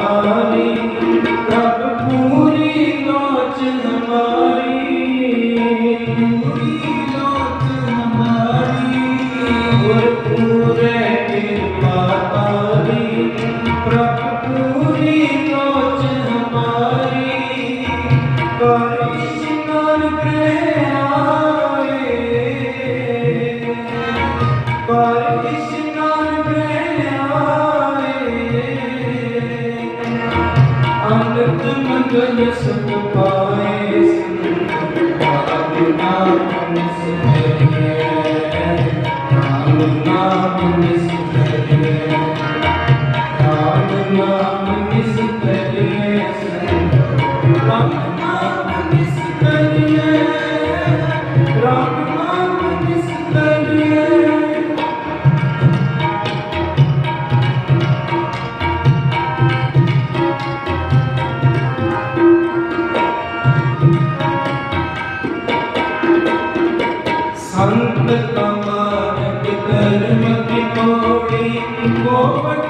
Bye. आनंद मंगल सुख पाए नाम नाम नाम धर्म की पौड़ी कोवट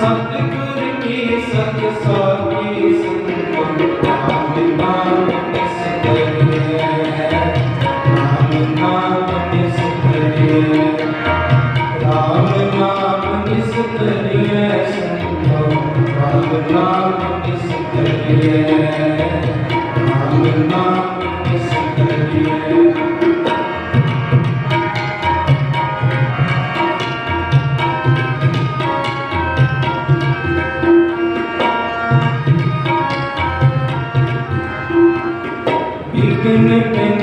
ਸਤਿਗੁਰ ਕੀ ਸਤ ਸਾਖੀ ਸੰਤਨ ਨਾਮ ਨਾਮ ਇਸ ਕਰੇ ਨਾਮ ਨਾਮ ਇਸ ਕਰੇ ਰਾਮ ਨਾਮ ਇਸ ਕਰੇ ਸੰਤਨ ਰਾਮ ਨਾਮ ਇਸ ਕਰੇ ਨਾਮ ਨਾਮ ਇਸ ਕਰੇ in the